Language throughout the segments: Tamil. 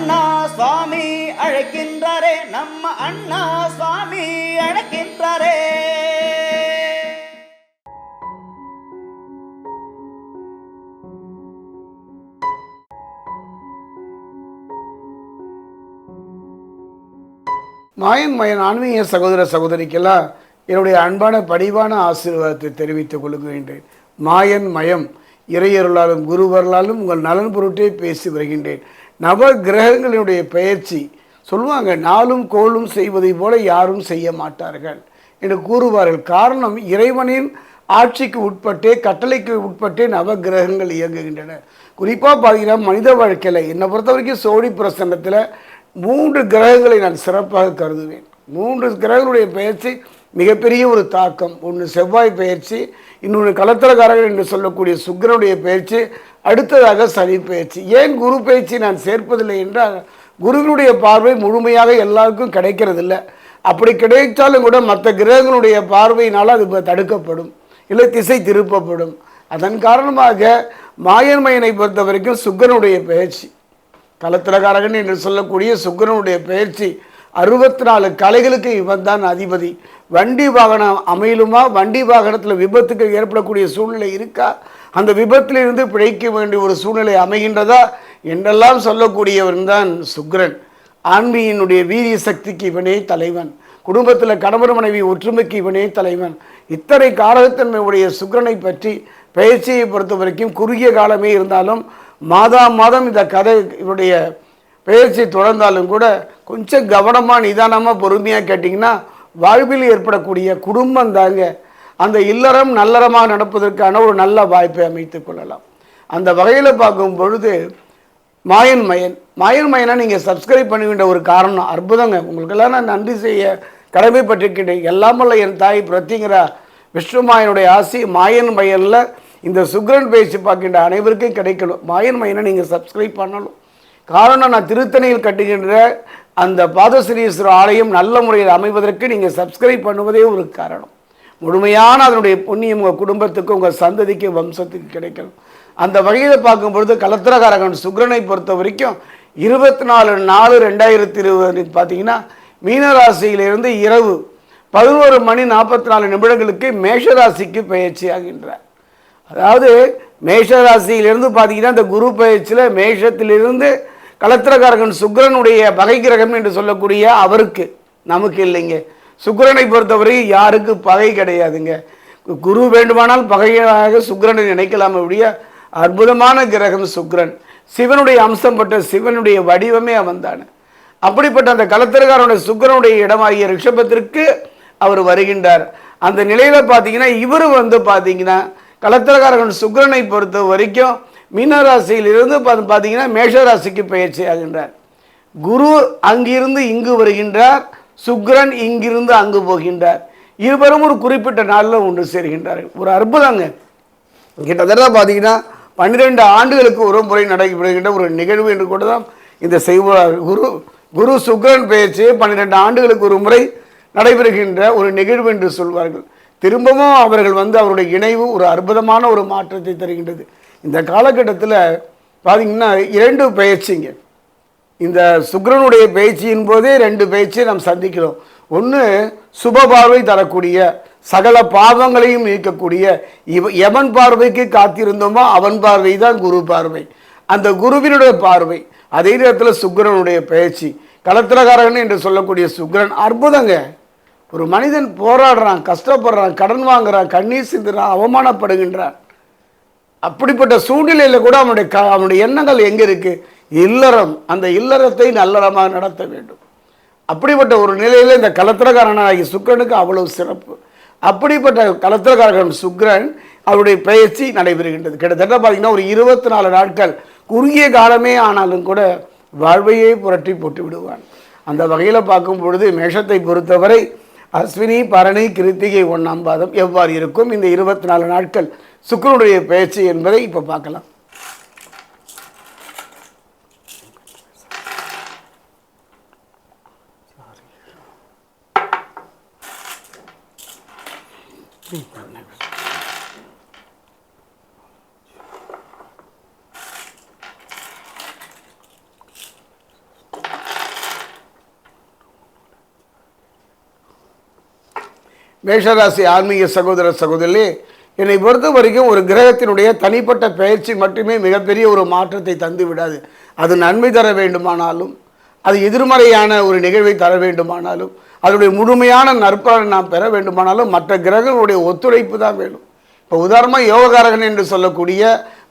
அண்ணா சுவாமி அழைக்கின்றாரே நம்ம அண்ணா சுவாமி அழைக்கின்றாரே. மாயன் மயன் ஆன்மீக சகோதர சகோதரிக்கெல்லாம் என்னுடைய அன்பான பணிவான ஆசீர்வாதத்தை தெரிவித்துக் கொள்கின்றேன். மாயன் மயம் இறையருளாலும் குருவர்களாலும் உங்கள் நலன் பொருட்டே பேசி வருகின்றேன். நவ கிரகங்களினுடைய பெயர்ச்சி. சொல்லுவாங்க நாளும் கோளும் செய்வதை போல யாரும் செய்ய மாட்டார்கள். என்று கூறுவார்கள். காரணம் இறைவனின் ஆட்சிக்கு உட்பட்டே கட்டளைக்கு உட்பட்டே நவ கிரகங்கள் இயங்குகின்றன. குறிப்பாக பார்த்தீங்கன்னா மனித வாழ்க்கையில் என்னை பொறுத்த வரைக்கும் சோழி பிரசன்னத்தில் மூன்று கிரகங்களை நான் சிறப்பாக கருதுவேன். மூன்று கிரகங்களுடைய பெயர்ச்சி மிகப்பெரிய ஒரு தாக்கம். ஒன்று செவ்வாய் பெயர்ச்சி இன்னொன்று கலத்தரக்காரர்கள் என்று சொல்லக்கூடிய சுக்கிரனுடைய பயிற்சி அடுத்ததாக சனி பயிற்சி ஏன் குரு பயிற்சி நான் சேர்ப்பதில்லை என்றால் குருவினுடைய பார்வை முழுமையாக எல்லாருக்கும் கிடைக்கிறதில்ல. அப்படி கிடைத்தாலும் கூட மற்ற கிரகங்களுடைய பார்வையினால் அது தடுக்கப்படும். இல்லை திசை திருப்பப்படும். அதன் காரணமாக மாயன்மையனை பொறுத்த வரைக்கும் சுக்கரனுடைய பயிற்சி கலத்திரகாரகன் என்று சொல்லக்கூடிய சுக்கரனுடைய பயிற்சி அறுபத்தி நாலு கலைகளுக்கு இவன் தான் அதிபதி. வண்டி வாகனம் அமையலுமா? வண்டி வாகனத்தில் விபத்துக்கு ஏற்படக்கூடிய சூழ்நிலை இருக்கா? அந்த விபத்திலிருந்து பிழைக்க வேண்டிய ஒரு சூழ்நிலை அமைகின்றதா என்றெல்லாம் சொல்லக்கூடியவன் தான் சுக்ரன். ஆன்மீகனுடைய வீரிய சக்திக்கு இவனே தலைவன். குடும்பத்தில் கணவர் மனைவி ஒற்றுமைக்கு இவனே தலைவன். இத்தனை காரகத்தன்மையுடைய உடைய பற்றி பயிற்சியை பொறுத்த வரைக்கும் குறுகிய காலமே இருந்தாலும் மாதா மாதம் இந்த கதை இவருடைய பயிற்சி தொடர்ந்தாலும் கூட கொஞ்சம் கவனமாக நிதானமாக பொறுமையாக கேட்டிங்கன்னா வாழ்வில் ஏற்படக்கூடிய குடும்பம் தாங்க. அந்த இல்லறம் நல்லறமாக நடப்பதற்கான ஒரு நல்ல வாய்ப்பை அமைத்துக் கொள்ளலாம். அந்த வகையில் பார்க்கும் பொழுது மாயன் மயன். மாயன் மயனை நீங்கள் சப்ஸ்கிரைப் பண்ண ஒரு காரணம் அற்புதங்க. உங்களுக்கெல்லாம் நான் நன்றி செய்ய கடமைப்பட்டிருக்கின்றேன். எல்லாமல்ல என் தாய் பிரத்திங்கிற விஷ்ணுமாயனுடைய ஆசி மாயன் மயனில் இந்த சுக்ரன் பேச்சு பார்க்கின்ற அனைவருக்கும் கிடைக்கணும். மாயன் மயனை நீங்கள் சப்ஸ்கிரைப் பண்ணணும். காரணம் நான் திருத்தணியில் கட்டுகின்ற அந்த பாதஸ்ரீஸ்வரர் ஆலயம் நல்ல முறையில் அமைவதற்கு நீங்கள் சப்ஸ்கிரைப் பண்ணுவதே ஒரு காரணம். முழுமையான அதனுடைய புண்ணியம் உங்கள் குடும்பத்துக்கு உங்கள் சந்ததிக்கு வம்சத்துக்கு கிடைக்கணும். அந்த வகையில் பார்க்கும் பொழுது கலத்திரகாரகன் சுக்ரனை பொறுத்த வரைக்கும் இருபத்தி நாலு நாலு ரெண்டாயிரத்தி இருபது பார்த்தீங்கன்னா மீனராசியிலிருந்து இரவு பதினோரு மணி நாற்பத்தி நாலு நிமிடங்களுக்கு மேஷராசிக்கு பயிற்சி ஆகின்றார் அதாவது மேஷராசியிலிருந்து பார்த்தீங்கன்னா இந்த குரு பயிற்சியில் மேஷத்திலிருந்து கலத்திரகாரகன் சுக்கிரனுடைய பகை கிரகம் என்று சொல்லக்கூடிய அவருக்கு நமக்கு இல்லைங்க. சுக்கிரனை பொறுத்தவரை யாருக்கு பகை கிடையாதுங்க. குரு வேண்டுமானால் பகையாக சுக்கிரனை நினைக்கலாம் அப்படிய அற்புதமான கிரகம் சுக்கிரன். சிவனுடைய அம்சம் பட்ட சிவனுடைய வடிவமே அவன் தானே அப்படிப்பட்ட அந்த கலத்திரக்காரனுடைய சுக்கிரனுடைய இடமாகிய ரிஷபத்திற்கு அவர் வருகின்றார். அந்த நிலையில் பார்த்தீங்கன்னா இவர் வந்து பார்த்தீங்கன்னா கலத்திரக்காரன் சுக்கிரனை பொறுத்த வரைக்கும் மீனராசியிலிருந்து பார்த்து பார்த்தீங்கன்னா மேஷராசிக்கு பயிற்சி ஆகின்றார். குரு அங்கிருந்து இங்கு வருகின்றார். சுக்ரன் இங்கிருந்து அங்கு போகின்றார். இருவரும் ஒரு குறிப்பிட்ட நாளில் ஒன்று சேர்கின்றார்கள். ஒரு அற்புதங்க. கிட்டத்தட்ட பார்த்தீங்கன்னா பன்னிரெண்டு ஆண்டுகளுக்கு ஒரு முறை நடைபெறுகின்ற ஒரு நிகழ்வு என்று கூட தான் இந்த செய்வார் குரு குரு சுக்கிரன் பெயர்ச்சி பன்னிரெண்டு ஆண்டுகளுக்கு ஒரு முறை நடைபெறுகின்ற ஒரு நிகழ்வு என்று சொல்வார்கள். திரும்பவும் அவர்கள் வந்து அவருடைய இணைவு ஒரு அற்புதமான ஒரு மாற்றத்தை தருகின்றது. இந்த காலகட்டத்தில் பார்த்தீங்கன்னா இரண்டு பயிற்சிங்க. இந்த சுக்ரனுடைய பேச்சியின் போதே ரெண்டு பேச்சு நாம் சந்திக்கிறோம். ஒன்று சுப பார்வை தரக்கூடிய சகல பாவங்களையும் நீக்கக்கூடிய இவ எவன் பார்வைக்கு காத்திருந்தோமோ அவன் பார்வை தான் குரு பார்வை. அந்த குருவினுடைய பார்வை அதே நேரத்தில் சுக்கிரனுடைய பயிற்சி கலத்திரகாரகன் என்று சொல்லக்கூடிய சுக்கிரன் அற்புதங்க. ஒரு மனிதன் போராடுறான் கஷ்டப்படுறான் கடன் வாங்குறான் கண்ணீர் சிந்துறான் அவமானப்படுகின்றான். அப்படிப்பட்ட சூழ்நிலையில் கூட அவனுடைய க அவனுடைய எண்ணங்கள் எங்கே இருக்குது இல்லறம் அந்த இல்லறத்தை நல்லறமாக நடத்த வேண்டும். அப்படிப்பட்ட ஒரு நிலையில் இந்த கலத்திரக்காரனாகிய சுக்கிரனுக்கு அவ்வளவு சிறப்பு. அப்படிப்பட்ட கலத்திரக்காரன் சுக்கிரன் அவருடைய பயிற்சி நடைபெறுகின்றது. கிட்டத்தட்ட பார்த்தீங்கன்னா ஒரு இருபத்தி நாலு நாட்கள் குறுகிய காலமே ஆனாலும் கூட வாழ்வையே புரட்டி போட்டு விடுவான். அந்த வகையில் பார்க்கும் பொழுது மேஷத்தை பொறுத்தவரை அஸ்வினி பரணி கிருத்திகை ஒன்றாம் பாதம் எவ்வாறு இருக்கும்? இந்த இருபத்தி நாலு நாட்கள் சுக்கிரனுடைய பயிற்சி என்பதை இப்போ பார்க்கலாம். மேஷராசி ஆன்மீக சகோதர சகோதரி என்னை பொறுத்த வரைக்கும் ஒரு கிரகத்தினுடைய தனிப்பட்ட பயிற்சி மட்டுமே மிகப்பெரிய ஒரு மாற்றத்தை தந்து விடாது. அது நன்மை தர வேண்டுமானாலும் அது எதிர்மறையான ஒரு நிகழ்வை தர வேண்டுமானாலும் அதனுடைய முழுமையான நற்பலனை நாம் பெற வேண்டுமானாலும் மற்ற கிரகங்களுடைய ஒத்துழைப்பு தான் வேணும். இப்போ உதாரணமாக யோககாரகன் என்று சொல்லக்கூடிய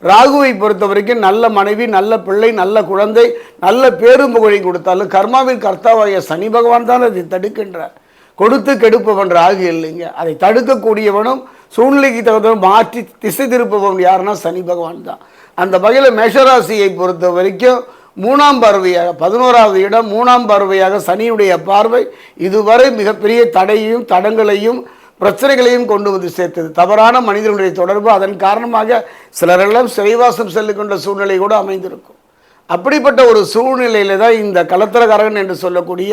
ராகுவை பொறுத்த வரைக்கும் நல்ல மனைவி நல்ல பிள்ளை நல்ல குழந்தை நல்ல பேரும் புகழை கொடுத்தாலும் கர்மாவின் கர்த்தாவாகிய சனி பகவான் தான் அதை தடுக்கின்றார். கொடுத்து கெடுப்பவன் ராகு இல்லைங்க. அதை தடுக்கக்கூடியவனும் சூழ்நிலைக்கு தகுந்தவன் மாற்றி திசை திருப்பவன் யாருன்னா சனி பகவான் தான். அந்த வகையில் மேஷராசியை பொறுத்த வரைக்கும் மூணாம் பார்வையாக பதினோராவது இடம் மூணாம் பார்வையாக சனியுடைய பார்வை இதுவரை மிகப்பெரிய தடையையும் தடங்களையும் பிரச்சனைகளையும் கொண்டு வந்து சேர்த்தது. தவறான மனிதனுடைய தொடர்பு அதன் காரணமாக சிலரெல்லாம் சிறைவாசம் செல்லுகின்ற சூழ்நிலை கூட அமைந்திருக்கும். அப்படிப்பட்ட ஒரு சூழ்நிலையில் தான் இந்த கலத்திரகாரகன் என்று சொல்லக்கூடிய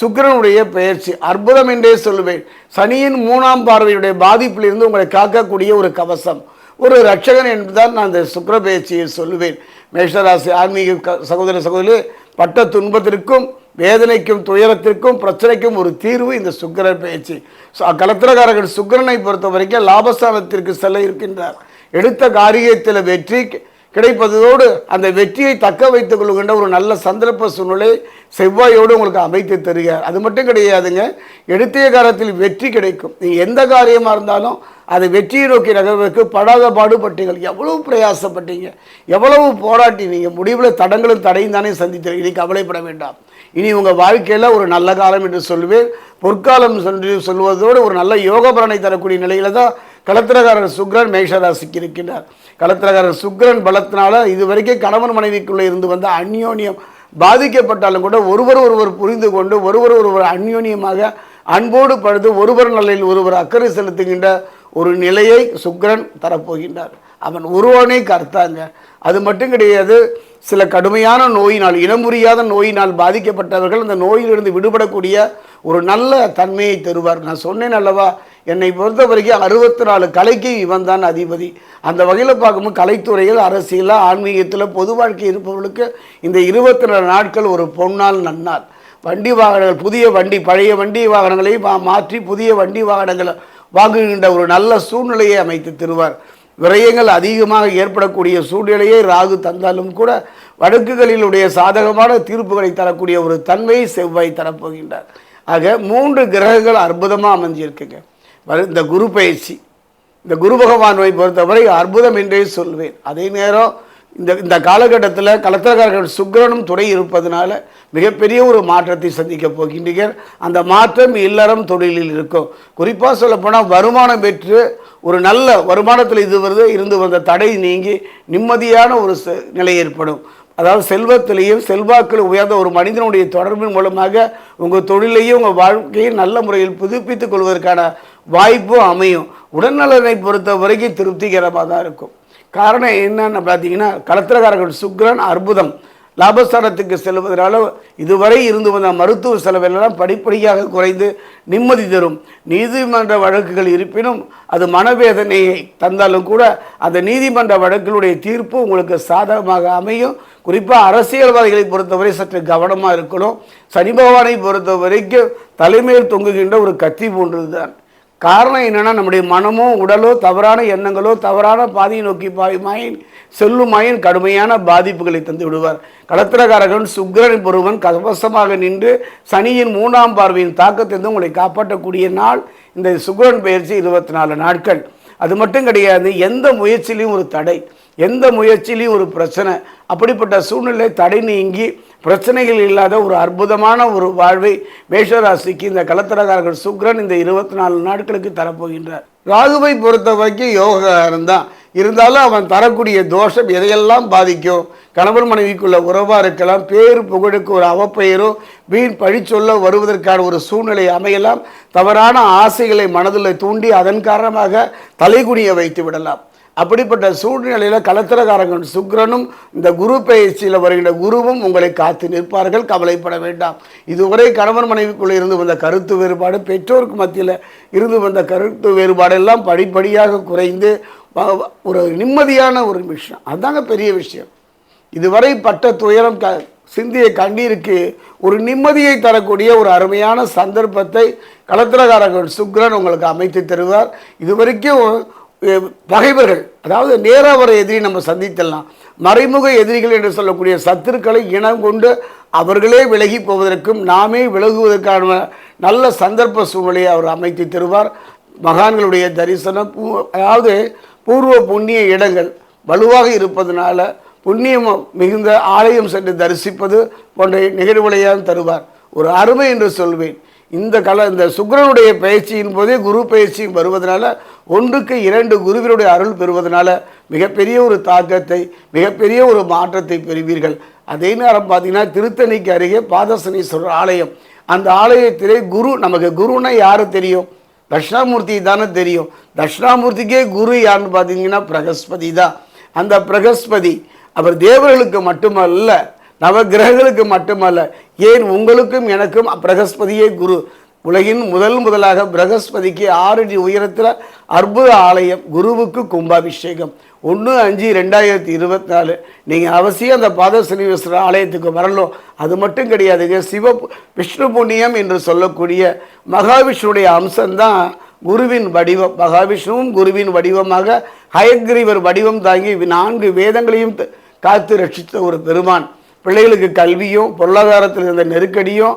சுக்கிரனுடைய பெயர்ச்சி. அற்புதம் என்றே சொல்லுவேன். சனியின் மூணாம் பார்வையுடைய பாதிப்பிலிருந்து உங்களை காக்கக்கூடிய ஒரு கவசம். ஒரு ரட்சகன் என்றுதான் நான் இந்த சுக்கர பயிற்சியை சொல்லுவேன். மேஷராசி ஆன்மீக க- சகோதர சகோதரி பட்ட துன்பத்திற்கும் வேதனைக்கும் துயரத்திற்கும் பிரச்சனைக்கும் ஒரு தீர்வு இந்த சுக்கர பயிற்சி கலத்திரக்காரர்கள் சுக்கரனை பொறுத்த வரைக்கும் லாபஸ்தானத்திற்கு செல்ல இருக்கின்றார். எடுத்த காரியத்தில் வெற்றி கிடைப்பதோடு அந்த வெற்றியை தக்க வைத்துக் கொள்கின்ற ஒரு நல்ல சந்தர்ப்ப சூழ்நிலை செவ்வாயோடு உங்களுக்கு அமைத்து தருகிறார் அது மட்டும் கிடையாதுங்க. எடுத்திய காலத்தில் வெற்றி கிடைக்கும். நீங்கள் எந்த காரியமாக இருந்தாலும் அதை வெற்றியை நோக்கி நகர்வதற்கு படாத பாடுபட்டீங்கள் எவ்வளவு பிரயாசப்பட்டீங்க. எவ்வளவு போராட்டினீங்க முடிவில் தடங்களும் தடையும் தானே சந்தித்தீர்கள். இனி கவலைப்பட வேண்டாம். இனி உங்கள் வாழ்க்கையில் ஒரு நல்ல காலம் என்று சொல்லுவேன் பொற்காலம் சொல்லி சொல்வதோடு ஒரு நல்ல யோக பலனை தரக்கூடிய நிலையில தான் கலத்திரகாரர் சுக்ரன் மேஷராசிக்கு இருக்கின்றார். கலத்திரகாரர் சுக்ரன் பலத்தினால இதுவரைக்கும் கணவன் மனைவிக்குள்ளே இருந்து வந்த அந்யோன்யம் பாதிக்கப்பட்டாலும் கூட ஒருவர் ஒருவர் புரிந்து கொண்டு ஒருவர் ஒருவர் அந்யோன்யமாக அன்போடு பழுது ஒருவர் நிலையில் ஒருவர் அக்கறை செலுத்துகின்ற ஒரு நிலையை சுக்கிரன் தரப்போகின்றார். அவன் ஒருவனே கர்த்தாங்க. அது மட்டும் கிடையாது சில கடுமையான நோயினால் இனம் நோயினால் பாதிக்கப்பட்டவர்கள் அந்த நோயிலிருந்து விடுபடக்கூடிய ஒரு நல்ல தன்மையை தருவார். நான் சொன்னேன் அல்லவா என்னை பொறுத்த வரைக்கும் அறுபத்தி நாலு கலைக்கு இவன் தான் அதிபதி. அந்த வகையில் பார்க்கும்போது கலைத்துறையில் அரசியலில் ஆன்மீகத்தில் பொது வாழ்க்கை இருப்பவர்களுக்கு இந்த இருபத்தி நாலு நாட்கள் ஒரு பொன்னால் நன்னாள். வண்டி வாகனங்கள் புதிய வண்டி பழைய வண்டி வாகனங்களை மா- மாற்றி புதிய வண்டி வாகனங்களை வாங்குகின்ற ஒரு நல்ல சூழ்நிலையை அமைத்து தருவார். விரயங்கள் அதிகமாக ஏற்படக்கூடிய சூழ்நிலையை ராகு தந்தாலும் கூட வழக்குகளிலுடைய சாதகமான தீர்ப்புகளை தரக்கூடிய ஒரு தன்மையை செவ்வாய் தரப்போகின்றார். ஆக மூன்று கிரகங்கள் அற்புதமாக அமைஞ்சிருக்குங்க. இந்த குரு பயிற்சி இந்த குரு பகவானை பொறுத்தவரை அற்புதம் என்றே சொல்வேன். அதே நேரம் இந்த இந்த காலகட்டத்தில் கலத்திரக்காரர்கள் சுக்கரனும் துணை இருப்பதனால மிகப்பெரிய ஒரு மாற்றத்தை சந்திக்க போகின்றீர்கள் அந்த மாற்றம் இல்லறம் தொழிலில் இருக்கும். குறிப்பாக சொல்லப்போனால் வருமானம் பெற்று ஒரு நல்ல வருமானத்தில் இது வருது இருந்து வந்த தடை நீங்கி நிம்மதியான ஒரு ச- நிலை ஏற்படும். அதாவது செல்வத்திலையும் செல்வாக்கில் உயர்ந்த ஒரு மனிதனுடைய தொடர்பின் மூலமாக உங்கள் தொழிலையும் உங்கள் வாழ்க்கையும் நல்ல முறையில் புதுப்பித்துக் கொள்வதற்கான வாய்ப்பும் அமையும். உடல்நலனை பொறுத்த வரைக்கும் திருப்திகரமாக தான் இருக்கும். காரணம் என்னன்னு பார்த்தீங்கன்னா கலத்திரக்காரர்கள் சுக்ரன் அற்புதம். லாபஸ்தானத்துக்கு செல்வதனால இதுவரை இருந்து வந்த மருத்துவ செலவெல்லாம் படிப்படியாக குறைந்து நிம்மதி தரும். நீதிமன்ற வழக்குகள் இருப்பினும் அது மனவேதனையை தந்தாலும் கூட அந்த நீதிமன்ற வழக்குகளுடைய தீர்ப்பு உங்களுக்கு சாதகமாக அமையும். குறிப்பாக அரசியல்வாதிகளை பொறுத்தவரை சற்று கவனமாக இருக்கணும். சனி பகவானை பொறுத்த வரைக்கும் தலைமையில் தொங்குகின்ற ஒரு கத்தி போன்றது தான். காரணம் என்னென்னா நம்முடைய மனமோ உடலோ தவறான எண்ணங்களோ தவறான பாதையை நோக்கி பாயுமாயின் செல்லுமாயின் கடுமையான பாதிப்புகளை தந்து விடுவார். களத்திரகாரகன் சுக்கரன் ஒருவன் கவசமாக நின்று சனியின் மூணாம் பார்வையின் தாக்கத்திலிருந்து உங்களை காப்பாற்றக்கூடிய நாள் இந்த சுக்கிரன் பயிற்சி இருபத்தி நாலு நாட்கள். அது மட்டும் கிடையாது எந்த முயற்சியிலையும் ஒரு தடை எந்த முயற்சியிலையும் ஒரு பிரச்சனை அப்படிப்பட்ட சூழ்நிலை தடை நீங்கி பிரச்சனைகள் இல்லாத ஒரு அற்புதமான ஒரு வாழ்வை மேஷராசிக்கு இந்த கலத்தரகாரர்கள் சுக்ரன் இந்த இருபத்தி நாலு நாட்களுக்கு தரப்போகின்றார். ராகுவை பொறுத்த வரைக்கும் யோகாரம் தான். இருந்தாலும் அவன் தரக்கூடிய தோஷம் எதையெல்லாம் பாதிக்கும்? கணவன் மனைவிக்குள்ள உறவாக இருக்கலாம் பேர் புகழுக்கு ஒரு அவப்பெயரோ வீண் பழி சொல்ல வருவதற்கான ஒரு சூழ்நிலை அமையலாம். தவறான ஆசைகளை மனதில் தூண்டி அதன் காரணமாக தலைகுனிய வைத்து விடலாம். அப்படிப்பட்ட சூழ்நிலையில் கலத்திரகாரங்கள் சுக்ரனும் இந்த குரு பயிற்சியில் வருகின்ற குருவும் உங்களை காத்து நிற்பார்கள் கவலைப்பட வேண்டாம். இதுவரை கணவன் மனைவிக்குள்ளே இருந்து வந்த கருத்து வேறுபாடு பெற்றோருக்கு மத்தியில் இருந்து வந்த கருத்து வேறுபாடெல்லாம் படிப்படியாக குறைந்து ஒரு நிம்மதியான ஒரு விஷயம். அதுதாங்க பெரிய விஷயம். இதுவரை பட்ட துயரம் க சிந்திய கண்ணீருக்கு ஒரு நிம்மதியை தரக்கூடிய ஒரு அருமையான சந்தர்ப்பத்தை களத்திரகாரர்கள் சுக்ரன் உங்களுக்கு அமைத்து தருவார். இதுவரைக்கும் பகைவர்கள் அதாவது நேராக வர எதிரி நம்ம சந்தித்தலாம் மறைமுக எதிரிகள் என்று சொல்லக்கூடிய சத்துருக்களை இனம் கொண்டு அவர்களே விலகி போவதற்கும் நாமே விலகுவதற்கான நல்ல சந்தர்ப்ப சூழ்நிலையை அவர் அமைத்து தருவார். மகான்களுடைய தரிசனம் பூ- அதாவது பூர்வ புண்ணிய இடங்கள் வலுவாக இருப்பதனால புண்ணியம் மிகுந்த ஆலயம் சென்று தரிசிப்பது போன்ற நிகழ்வுகளையும் தருவார். ஒரு அருமை என்று சொல்வேன். இந்த கல இந்த சுக்கிரனுடைய பயிற்சியின் போதே குரு பயிற்சியும் வருவதனால ஒன்றுக்கு இரண்டு குருவினுடைய அருள் பெறுவதனால மிகப்பெரிய ஒரு தாக்கத்தை மிகப்பெரிய ஒரு மாற்றத்தை பெறுவீர்கள். அதே நேரம் பார்த்தீங்கன்னா திருத்தணிக்கு அருகே பாதசனீஸ்வரர் ஆலயம். அந்த ஆலயத்திலே குரு நமக்கு குருன்னா யாரு தெரியும்? தட்சிணாமூர்த்தி தானே தெரியும். தட்சிணாமூர்த்திக்கே குரு யாருன்னு பார்த்தீங்கன்னா பிரகஸ்பதி தான். அந்த பிரகஸ்பதி அவர் தேவர்களுக்கு மட்டுமல்ல நவகிரகங்களுக்கு மட்டுமல்ல ஏன் உங்களுக்கும் எனக்கும் பிரகஸ்பதியே குரு? உலகின் முதல் முதலாக பிரகஸ்பதிக்கு ஆறு அடி உயரத்தில் அற்புத ஆலயம் குருவுக்கு கும்பாபிஷேகம். ஒன்று அஞ்சு ரெண்டாயிரத்தி இருபத்தி நாலு நீங்கள் அவசியம் அந்த பாத சனீஸ்வரர் ஆலயத்துக்கு வரணும் அது மட்டும் கிடையாதுங்க. சிவ விஷ்ணு புண்ணியம் என்று சொல்லக்கூடிய மகாவிஷ்ணுடைய அம்சம்தான் குருவின் வடிவம். மகாவிஷ்ணுவும் குருவின் வடிவமாக ஹயக்ரீவர் வடிவம் தாங்கி நான்கு வேதங்களையும் காத்து ரட்சித்த ஒரு பெருமான். பிள்ளைகளுக்கு கல்வியும் பொருளாதாரத்தில் இருந்த நெருக்கடியும்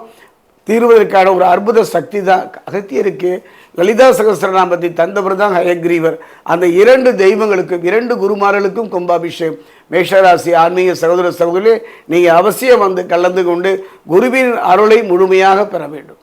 தீர்வதற்கான ஒரு அற்புத சக்தி தான். அகத்தியருக்கு லலிதா சகசிரநாமத்தை தந்தவர் தான் ஹயக்ரீவர். அந்த இரண்டு தெய்வங்களுக்கும் இரண்டு குருமார்களுக்கும் கும்பாபிஷேகம். மேஷராசி ஆன்மீக சகோதர சகோதரி நீங்கள் அவசியம் வந்து கலந்து கொண்டு குருவின் அருளை முழுமையாக பெற வேண்டும்.